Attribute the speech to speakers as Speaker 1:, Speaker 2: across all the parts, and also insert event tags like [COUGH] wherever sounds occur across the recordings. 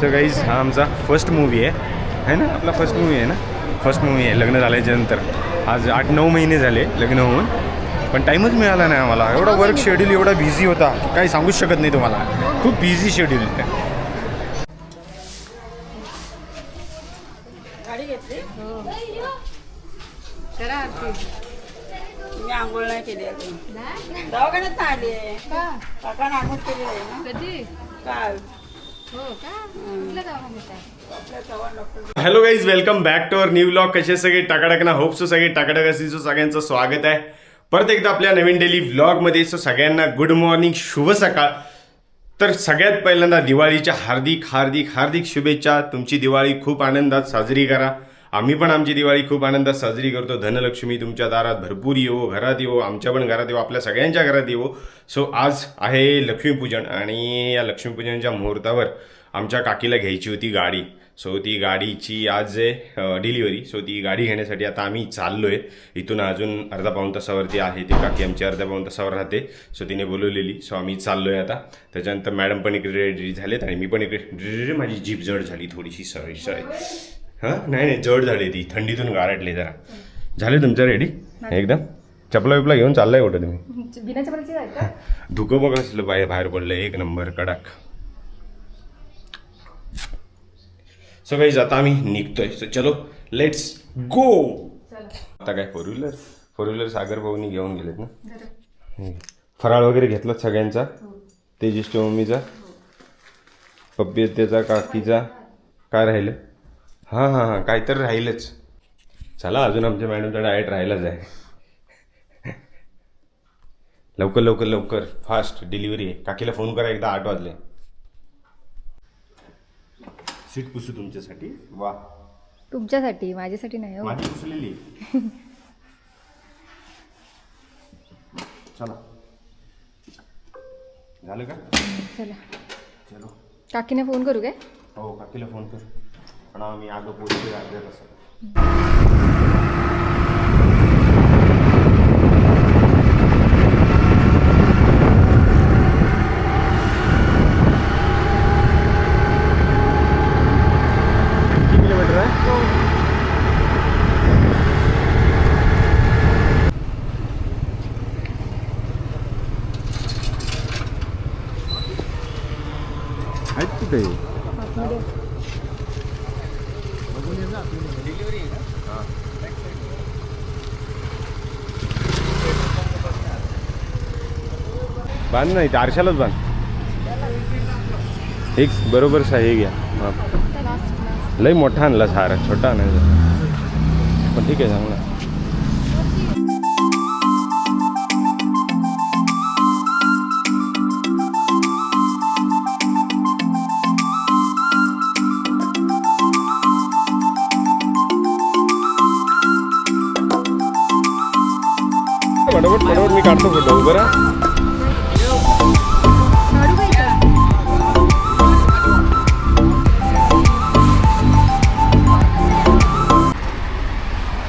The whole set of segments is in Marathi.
Speaker 1: सो गाईज हा आमचा फर्स्ट मूवी आहे. है ना? आपला फर्स्ट मूवी आहे ना? फर्स्ट मूवी आहे लग्न झाल्याच्यानंतर आज आठ नऊ महिने झाले लग्न होऊन. पण टाईमच मिळाला नाही आम्हाला. एवढा वर्क शेड्यूल एवढा बिझी होता. काही सांगूच शकत नाही तुम्हाला. खूप बिझी शेड्यूल आहे.
Speaker 2: गाडी घेतली?
Speaker 3: करा आरती.
Speaker 2: मी आंघोळ नाही केली दवाखान्यात आली आहे.
Speaker 3: का?
Speaker 2: काकाने आंघोळ केली आहे ना?
Speaker 3: कधी?
Speaker 2: काल.
Speaker 1: Hello guys welcome back to our new blog कसे सगळे टाकाटाक ना होप सो सगळे टाकाटाक असतील सगळ्यांचं स्वागत आहे. परत एकदा आपल्या नवीन डेली व्लॉगमध्ये सो सगळ्यांना गुड मॉर्निंग शुभ सकाळ. तर सगळ्यात पहिल्यांदा दिवाळीच्या हार्दिक हार्दिक हार्दिक शुभेच्छा. तुमची दिवाळी खूप आनंदात साजरी करा. आम्ही पण आमची दिवाळी खूप आनंदात साजरी करतो. धनलक्ष्मी तुमच्या दारात भरपूर येवो घरात येवो आमच्या पण घरात येवो आपल्या सगळ्यांच्या घरात येवो. सो आज आहे लक्ष्मीपूजन आणि या लक्ष्मीपूजनच्या मुहूर्तावर आमच्या काकीला घ्यायची होती गाडी. सो ती गाडीची आज आहे डिलिव्हरी सो ती गाडी घेण्यासाठी आता आम्ही चाललो आहे इथून अजून अर्धा पाऊण तासावरती आहे ती. काकी आमची अर्ध्या पाऊण तासावर राहते. सो तिने बोलवलेली. सो आम्ही चाललो आहे आता. त्याच्यानंतर मॅडम पण इकडे रेडी झालेत आणि मी पण इकडे माझी जीप जड झाली थोडीशी. सॉरी सॉरी हां? नाही नाही जड झाली ती. थंडीतून गारटली जरा. झाले तुमचं रेडी एकदम? चपला बिपला घेऊन चाललाय कुठं तुम्ही?
Speaker 3: बिना चपलाची जायचं का? [LAUGHS]
Speaker 1: धुकं बघ असलं बाहेर बाहेर पडलं एक नंबर कडक. सो काही आता आम्ही निघतोय. सो चलो लेट्स गो
Speaker 3: चला.
Speaker 1: आता काय four wheeler four wheeler Sagar भाऊनी घेऊन गेलेत ना? हम्म. फराळ वगैरे घेतला सगळ्यांचा? तेजसच्या मम्मीचा? पप्पी त्याचा काकीचा? काय राहिलं? हां हां हां काय तर राहीलच. चला अजून आमच्या मॅडमचा डायट राहिलाच आहे. लवकर लवकर लवकर. फास्ट डिलिव्हरी आहे. काकीला फोन करा एकदा आठ वाजले. सीट पुसू तुमच्यासाठी. वा.
Speaker 3: तुमच्यासाठी माझ्यासाठी नाही हो.
Speaker 1: माझी पुसलेली चला. झालं का?
Speaker 3: चला.
Speaker 1: चलो.
Speaker 3: काकीने फोन करू काय?
Speaker 1: हो काकीला फोन कर. पण आम्ही आगं पोहोचलो अर्ध्या तासात किती किलोमीटर आहे आहेत कुठे
Speaker 3: आतमध्ये
Speaker 1: बांध नाही आरशालाच बांध. एक बरोबर हे घ्या. लई लय मोठा आणला हार छोटा नाही पण ठीक आहे चांगला. फटाफट फटाफट मी काढतो फोटो बरं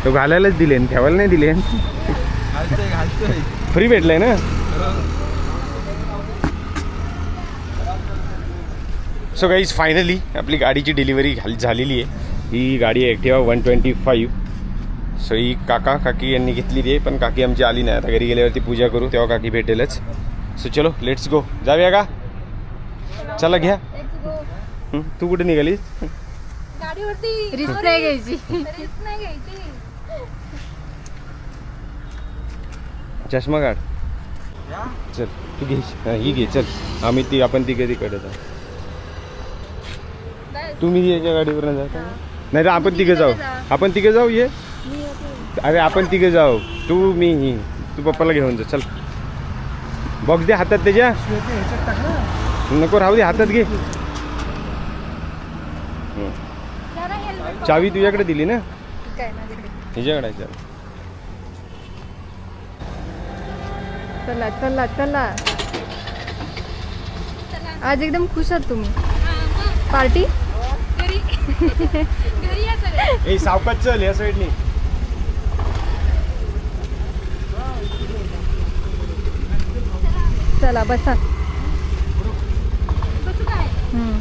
Speaker 1: तो घालायलाच दिले ठेवायला नाही दिले. फ्री भेटलाय ना? सो गाईज फायनली आपली गाडीची डिलिव्हरी झाली झालेली आहे. ही गाडी आहे Activa one twenty five so ही काका काकी यांनी घेतलेली आहे पण काकी आमची आली नाही. आता घरी गेल्यावरती पूजा करू तेव्हा काकी भेटेलच. सो चलो लेट्स गो जाऊया का? चला घ्या. तू कुठे निघालीस?
Speaker 3: गाडीवरती. रिस्क नाही घ्यायची
Speaker 4: रिस्क नाही घ्यायची
Speaker 1: चष्मा काढ. चल तू घे. हा, ही घे चल. आम्ही ती आपण ती कधी कडत तुम्ही याच्या गाडीवर नाही जाता नाही तर आपण तिघे जाऊ. आपण तिघे जाऊ ये? अरे आपण तिघे जाऊ. तू मी ही. तू पप्पाला घेऊन जा. चल. बॉक्स दे हातात त्याच्या. नको राहू दे हातात घे. चावी तुझ्याकडे दिली ना? हिच्याकडे चल.
Speaker 3: चला चला चला. आज एकदम खुश आहात तुम्ही. पार्टी?
Speaker 1: ए सावकाश चल या साईडनी.
Speaker 3: चला बसा
Speaker 4: कसं काय
Speaker 3: हम्म.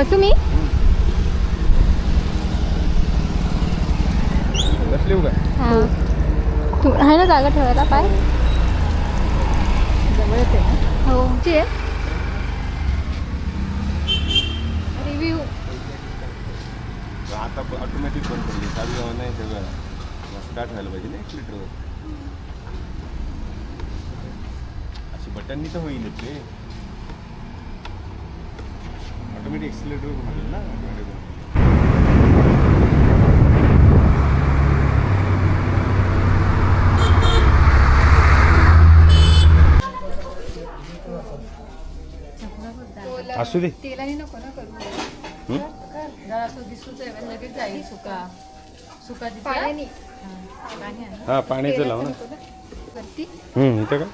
Speaker 3: बसू मी? हा. तू आहे ना जागा ठेवायला? पाय.
Speaker 2: जवळच आहे ना?
Speaker 3: हो आहे. रिव्ह्यू
Speaker 1: आता ऑटोमॅटिक बंद पडली चालू नाही सगळं. स्टार्ट व्हायला पाहिजे ना एक लिटरवर अशी बटननी तर होईल ते ऑटोमॅटिक एक्सिलेटर म्हणेल ना. असू दे.
Speaker 3: तेलाने नको ना करू.
Speaker 2: जरा असं दिसूच आहे लगेच जाईल सुका. सुका दिसला?
Speaker 3: पाण्याने.
Speaker 2: पाणी आहे
Speaker 1: हा पाण्याचं लाव ना.
Speaker 3: नको ना वरती.
Speaker 1: हम्म इथं का?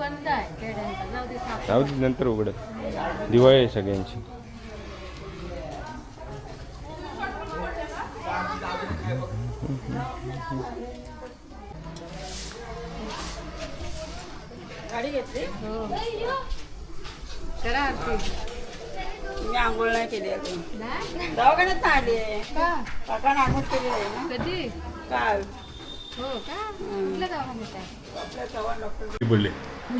Speaker 2: बंद आहे खेड्यांचं जाऊ दे
Speaker 1: दे नंतर उघड. दिवाळी आहे सगळ्यांची.
Speaker 2: गाडी घेतली? करा आरती. मी आंघोळ नाही केली अजून. दवाखान्यात नाही आली आहे.
Speaker 3: का?
Speaker 2: काकाने आंघोळ केली आहे ना?
Speaker 3: कधी?
Speaker 2: काल.
Speaker 3: हो का? कुठला दवाखान्यात आहे?
Speaker 2: आपल्या चव्हाण डॉक्टर
Speaker 1: बोलले सो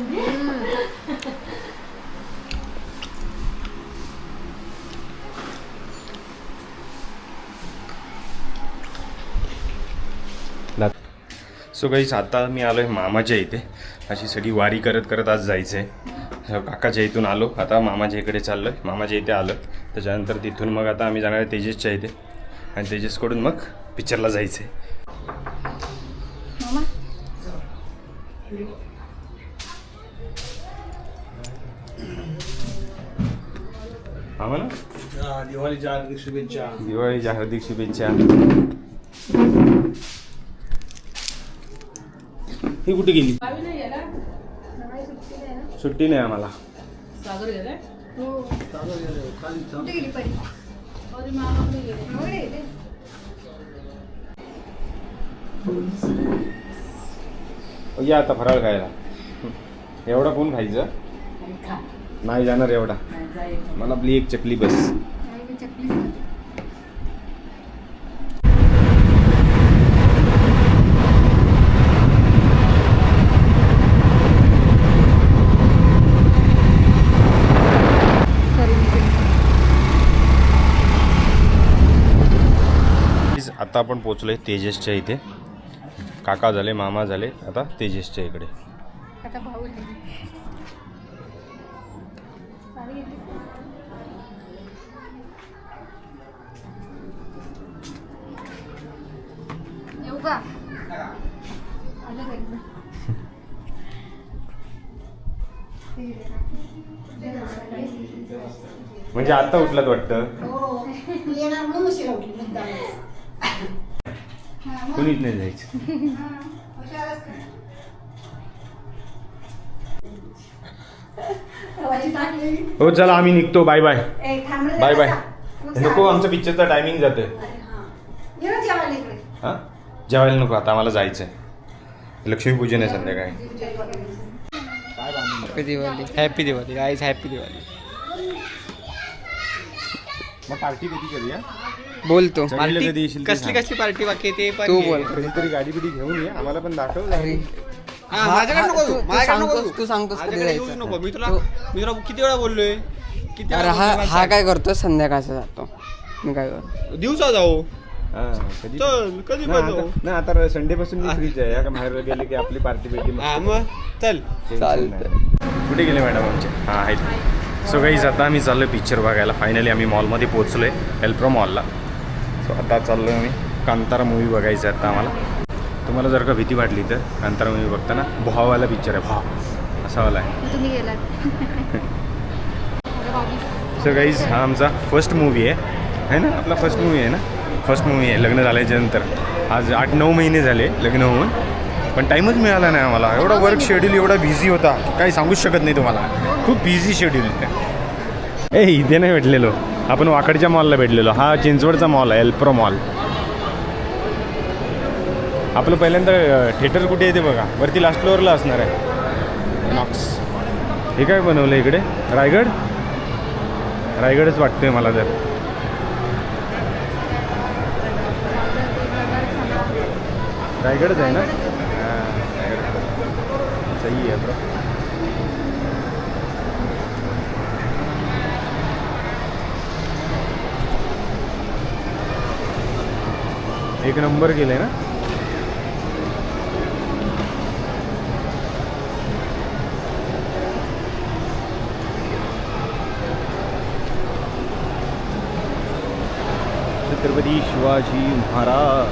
Speaker 1: गाईस आता मी आलो आहे मामाच्या इथे. अशी सगळी वारी करत करत आज जायचं आहे काकाच्या इथून आलो. आता मामाच्या इकडे चाललो आहे मामाच्या इथे आलं त्याच्यानंतर तिथून मग आता आम्ही जाणार आहे तेजसच्या इथे. आणि तेजसकडून मग पिक्चरला जायचं आहे
Speaker 5: हा, दिवाळीच्या हार्दिक शुभेच्छा.
Speaker 1: दिवाळीच्या हार्दिक शुभेच्छा. ही कुठे गेली? सुट्टी नाही आम्हाला.
Speaker 3: हो. कुठे गेली परी? मामाकडे गेले?
Speaker 1: या आता फराळ खायला. एवढा कोण खायचं? नाही जाणार एवढा. मला आपली एक चकली बस. आता आपण आहे तेजसच्या इथे. काका झाले मामा झाले आता तेजसच्या इकडे.
Speaker 3: आता भाऊ
Speaker 1: म्हणजे आता उठलात वाटतं? कुणीच नाही जायचं. हो चला आम्ही निघतो. बाय बाय बाय बाय नको आमचं पिक्चरचा टायमिंग जातोय. हा. जेवायला नको आता आम्हाला जायचं आहे लक्ष्मीपूजन आहे संध्याकाळी.
Speaker 5: Happy Diwali happy Diwali guys happy Diwali
Speaker 1: मग पार्टी कधी करूया?
Speaker 5: बोलतो कसली. कसली पार्टी बाकी ते पण तू बोल.
Speaker 1: कधीतरी गाडी बिडी घेऊन ये. आम्हाला पण दाखव.
Speaker 5: माझ्याकडे नको येऊ, माझ्याकडे नको येऊ.
Speaker 6: तू सांगतोस कधी
Speaker 5: माझ्याकडे येऊच
Speaker 6: जायचं.
Speaker 5: नको. मी तुला मी तुला किती वेळा बोललोय? किती
Speaker 6: अरे
Speaker 5: वेळा
Speaker 6: हा
Speaker 5: बोललोय
Speaker 6: हा काय करतो संध्याकाळचा जातो. मी काय करतो.
Speaker 5: दिवसा जाऊ.
Speaker 1: हा, कधी?
Speaker 5: चल कधी
Speaker 1: नाही,
Speaker 5: जाऊ
Speaker 1: आता- नाही आता संडे पासून मी फ्रीच आहे. या का बाहेर गेले की आपली पार्टी बिर्टी
Speaker 5: हा मग चल.
Speaker 6: चालतंय.
Speaker 1: कुठे गेले मॅडम आमचे? हां आहेत. सो गाईज आता आम्ही चाललो पिक्चर बघायला. फायनली आम्ही मॉलमध्ये पोहोचलो आहे एल्प्रो मॉलला सो आता चाललो आम्ही. कांतारा मूवी बघायचं आहे आता आम्हाला. तुम्हाला जर का भीती वाटली तर कांतारा मूवी बघताना भावावाला पिक्चर आहे भाव असावाला आहे.
Speaker 3: तुम्ही गेलात. अरे बावीस
Speaker 1: सो गाईज हा आमचा फर्स्ट मूवी आहे. है ना? आपला फर्स्ट मूवी आहे ना? फर्स्ट मूवी आहे लग्न झाल्याच्यानंतर. आज आठ नऊ महिने झाले लग्न होऊन. पण टाईमच मिळाला नाही आम्हाला. एवढा वर्क शेड्यूल एवढा बिझी होता. काही सांगूच शकत नाही तुम्हाला. खूप बिझी शेड्यूल ए इथे नाही भेटलेलो. आपण वाकडच्या मॉलला भेटलेलो. हा चिंचवडचा मॉल आहे एल्प्रो मॉल आपलं पहिल्यांदा थिएटर कुठे आहे ते बघा. वरती लास्ट फ्लोअरला असणार आहे. नॉक्स हे काय बनवलं इकडे? रायगड? रायगडच वाटतोय मला तर. रायगडच आहे ना? हां. सही आहे. एक नंबर केलंय ना? छत्रपती शिवाजी महाराज.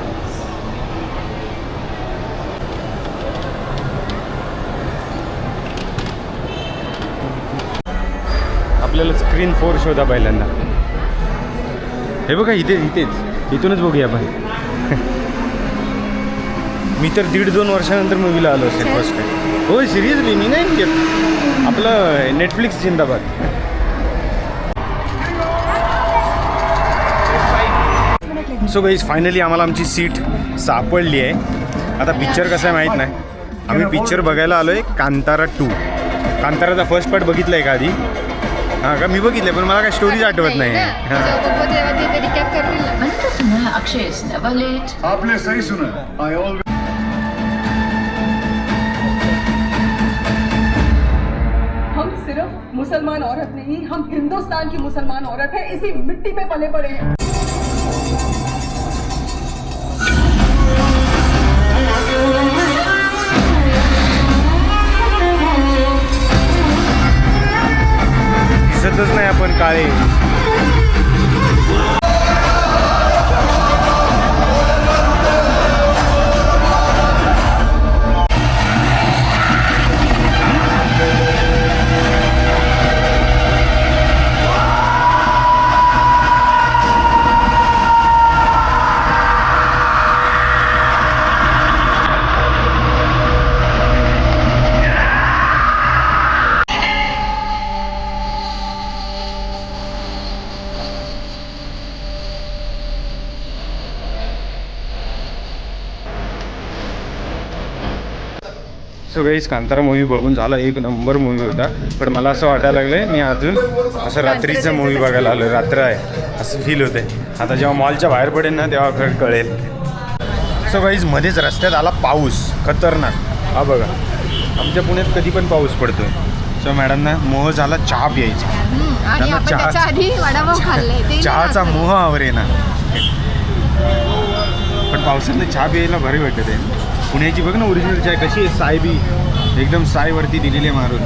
Speaker 1: आपल्याला स्क्रीन फोर शोधा पहिल्यांदा. हे बघा इथे इथेच. इथूनच बघूया आपण. [LAUGHS] मी तर दीड दोन वर्षानंतर मूवीला आलो असेल फर्स्ट टाइम होय सिरियसली मी नाही आपलं नेटफ्लिक्स जिंदाबाद. सो गाईज फायनली आम्हाला आमची सीट सापडली आहे. आता पिक्चर कसं आहे माहीत नाही. आम्ही पिक्चर बघायला आलो आहे कांतारा टू कांताराचा फर्स्ट पार्ट बघितला आहे का आधी? हां का मी बघितलं पण मला काय स्टोरीज आठवत नाही. हां.
Speaker 7: सिर्फ मुसलमान औरत नहीं हम हिंदुस्तान की मुसलमान औरत है इसी मिट्टी में पले बड़े हैं।
Speaker 1: दिसतच नाही आपण काळे. सो गाईज कांतारा मूवी बघून झाला एक नंबर मूवी होता. पण मला असं वाटायला लागलंय मी अजून असं रात्रीचं मूवी बघायला आलो रात्र आहे. असं फील होते आता जेव्हा मॉलच्या बाहेर पडेल ना तेव्हा कळेल. सो गाईज मध्येच रस्त्यात आला पाऊस. खतरनाक. हा बघा. आमच्या पुण्यात कधी पण पाऊस पडतोय. सो मॅडम ना मोह झाला चहा प्यायचा. चहा- चहाचा मोह आवरे ना पण पावसातलं चहा प्यायला भारी वाटत आहे पुण्याची बघ ना ओरिजिनल चाय कशी आहे साय बी. एकदम सायवरती दिलेली आहे मारून